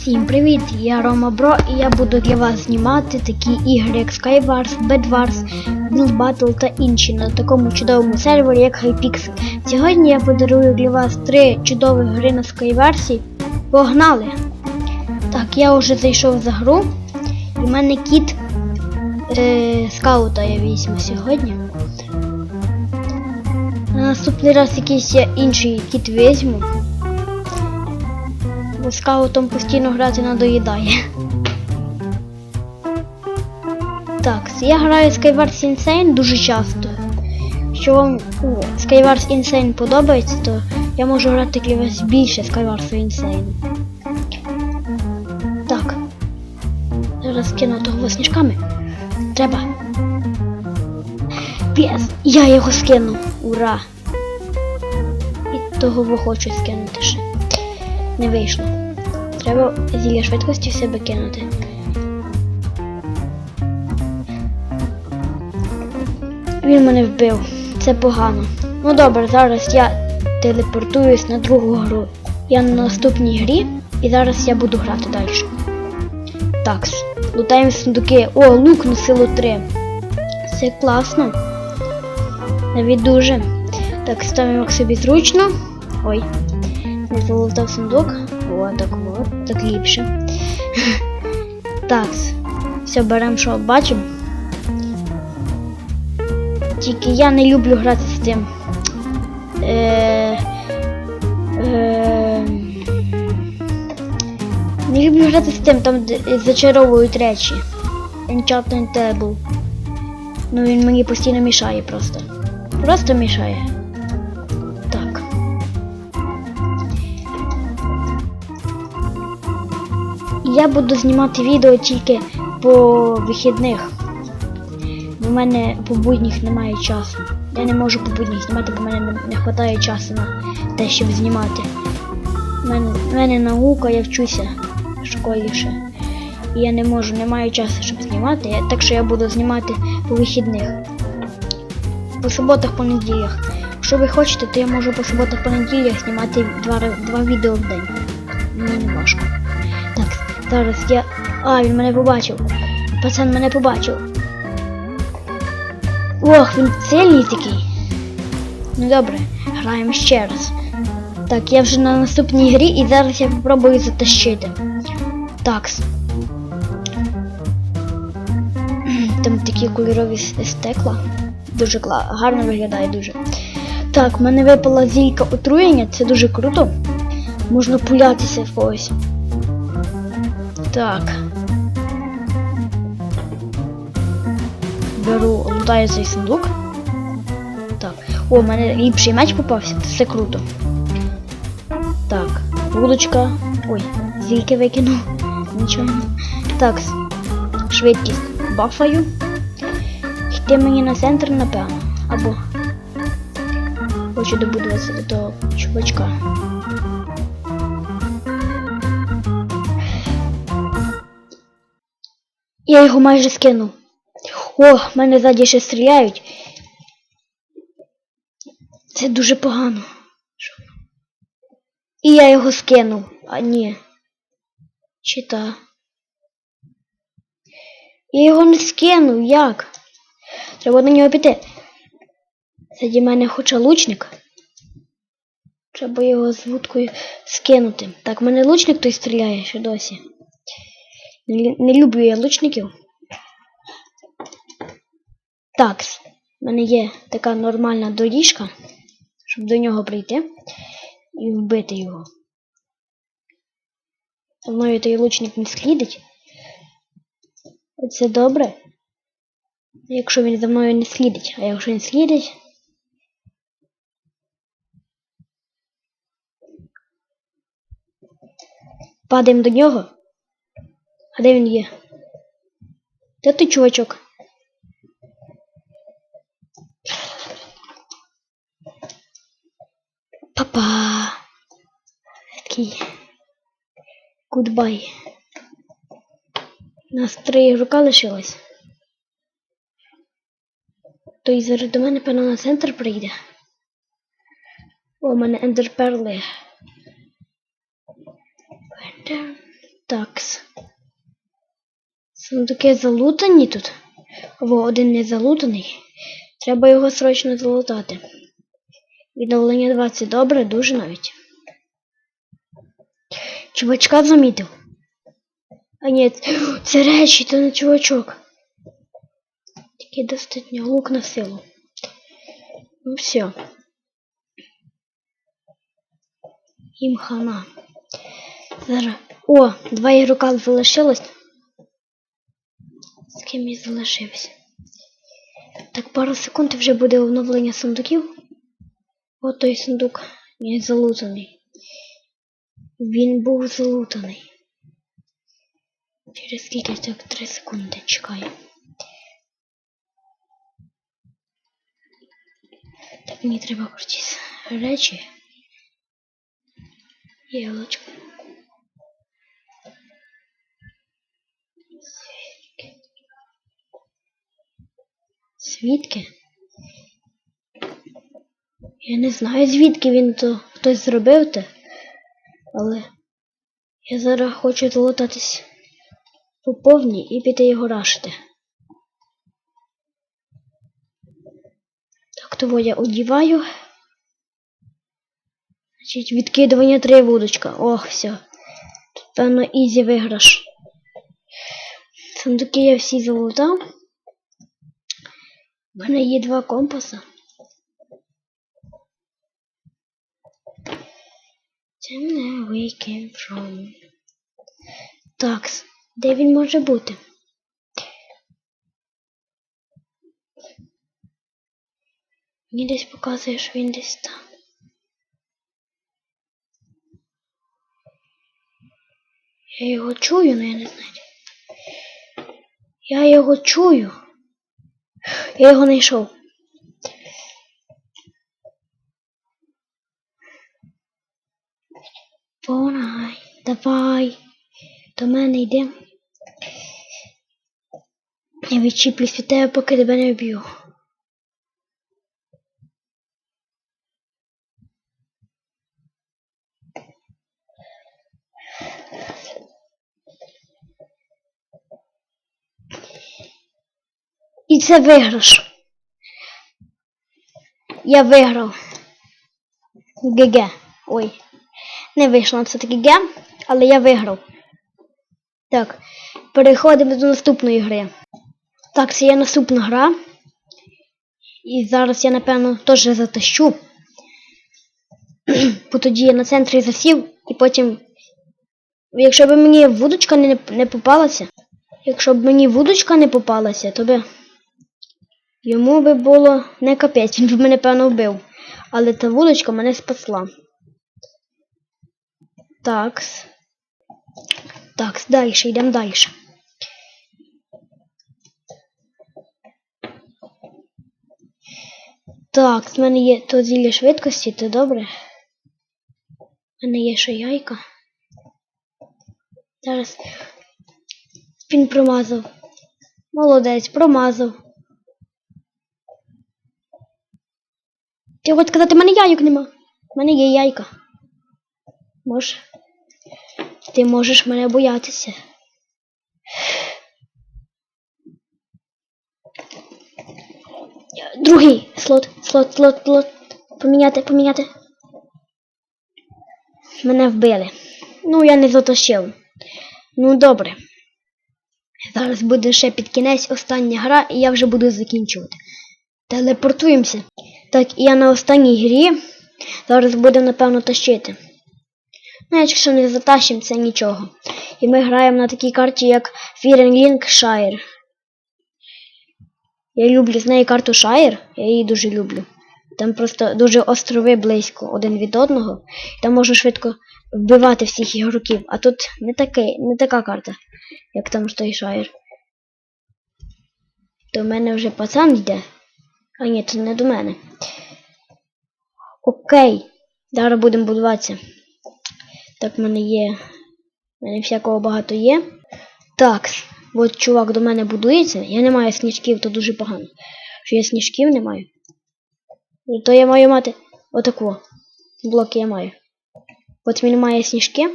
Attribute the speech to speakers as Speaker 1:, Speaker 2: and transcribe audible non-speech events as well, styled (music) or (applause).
Speaker 1: Всім привіт! Я Рома Бро і я буду для вас знімати такі ігри як Skywars, Bedwars, Build Battle та інші на такому чудовому сервері як Hypixel. Сьогодні я подарую для вас три чудові гри на Skywars. Погнали! Так, я вже зайшов за гру. І в мене кіт е, скаута я візьму сьогодні. На наступний раз якийсь я інший кіт візьму. Скаутом постійно грати надоїдає. Так, я граю Skywars Insane дуже часто. Якщо вам Skywars Insane подобається, то я можу грати для вас більше Skywars Insane. Так. Зараз кину того сніжками. Треба. П'єс! Я його скину! Ура! І того хочу скинути ще. Не вийшло. Треба зілля швидкості в себе кинути. Він мене вбив. Це погано. Ну добре, зараз я телепортуюсь на другу гру. Я на наступній грі і зараз я буду грати далі. Так, лутаємо сундуки. О, лук на силу 3. Це класно. Навіть дуже. Так, ставимо їх собі зручно. Ой. Не залутав сундук. О, так от, так ліпше. Так, все, беремо, що бачимо. Тільки я не люблю грати з тим. Е, е, не люблю грати з тим, там зачаровують речі. Enchanting Table. Ну він мені постійно мішає просто. Просто мішає. Я буду знімати відео тільки по вихідних. У мене по будніх немає часу. Я не можу по будніх знімати, бо в мене не, вистачає часу на те, щоб знімати. У мене, мене наука, я вчуся в школі ще. І я не можу, не маю часу, щоб знімати. Так що я буду знімати по вихідних. По суботах, по неділях. Якщо ви хочете, то я можу по суботах, по неділях знімати два, два відео в день. Мені не важко. Зараз я. А, він мене побачив. Пацан мене побачив. Ох, він сильний такий. Ну добре, граємо ще раз. Так, я вже на наступній грі і зараз я спробую затащити. Такс. (clears throat) Там такі кольорові стекла. Дуже кла... гарно виглядає дуже. Так, в мене випала зілька отруєння, це дуже круто. Можна пулятися в когось. Так. Беру, лутаю цей сундук. Так. О, в мене ліпший меч попався, це все круто. Так, вудочка. Ой, зільки викинув. Нічого. Так, швидкість бафаю. Йти мені на центр, напевно. Або. Хочу добудуватися до того чувачка. Я його майже скинув. О, мене ззаді ще стріляють. Це дуже погано. І я його скинув. А ні. Чи та? Я його не скинув, як? Треба на нього піти. Ззаді мене хоче лучник. Треба його з вудкою скинути. Так, в мене лучник той стріляє ще досі. Не, люблю я лучників. Так, в мене є така нормальна доріжка, щоб до нього прийти і вбити його. За мною той лучник не слідить. Це добре. Якщо він за мною не слідить, а якщо він слідить. Падаємо до нього. А де він є? Де ти, чувачок? Папа. Такий. Гудбай. Нас три ігрока лишилось. Той зараз до мене, певно, на центр прийде. О, у мене ендерперли. Такс. Сундуки залутані тут. Во, один не залутаний. Треба його срочно залутати. Відновлення 20. Добре, дуже навіть. Чувачка замітив. А ні, це (gasps) речі, то не чувачок. Тільки достатньо лук на силу. Ну все. Їм хана. Зараз. О, два ігрока залишилось. З ким я залишився? Так, пару секунд вже буде оновлення сундуків. От той сундук не залутаний. Він був залутаний. Через скільки так 3 секунди чекаю. Так мені треба крутіти речі. Яблочко. Свідки? Я не знаю, звідки він то хтось зробив те, але я зараз хочу залутатись по повній і піти його рашити. Так, того я одіваю. Значить, відкидування три вудочка. Ох, все. Тут, певно, ізі виграш. Сундуки я всі залутав. У мене є два компаса. Темне we came from. Такс, де він може бути? Мені десь показує, що він десь там. Я його чую, але я не знаю. Я його чую. Я його знайшов. Понай, давай. До мене йди. Я відчіплюсь від тебе, поки тебе не вб'ю. І це виграш. Я виграв. ГГ. Ой. Не вийшло це таки ге, але я виграв. Так, переходимо до наступної гри. Так, це є наступна гра. І зараз я, напевно, теж затащу. Бо тоді я на центрі засів, і потім. Якщо б мені вудочка не, не попалася, якщо б мені вудочка не попалася, то би йому би було не капець, він б мене, певно, вбив. Але та вудочка мене спасла. Такс. Такс, далі, йдемо далі. Так, в мене є то зілля швидкості, то добре. У мене є ще яйка. Зараз він промазав. Молодець, промазав. Ти хочеш сказати, в мене яйок нема. У мене є яйка. Може. Ти можеш мене боятися. Другий слот, слот, слот, слот. Поміняти, поміняти. Мене вбили. Ну, я не затащив. Ну, добре. Зараз буде ще під кінець остання гра, і я вже буду закінчувати. Телепортуємося. Так, і я на останній грі. Зараз буду, напевно, тащити. Ну, якщо не затащимо, це нічого. І ми граємо на такій карті, як Shire. Я люблю з неї карту Shire, я її дуже люблю. Там просто дуже острови близько один від одного. Там можна швидко вбивати всіх ігроків. А тут не такий, не така карта, як там той Shire. До мене вже пацан йде. А ні, це не до мене. Окей. Зараз будемо будуватися. Так, в мене є. В мене всякого багато є. Так, от чувак до мене будується. Я не маю сніжків, то дуже погано. Що я сніжків не маю. То я маю мати отаку. Блоки я маю. От він має сніжки.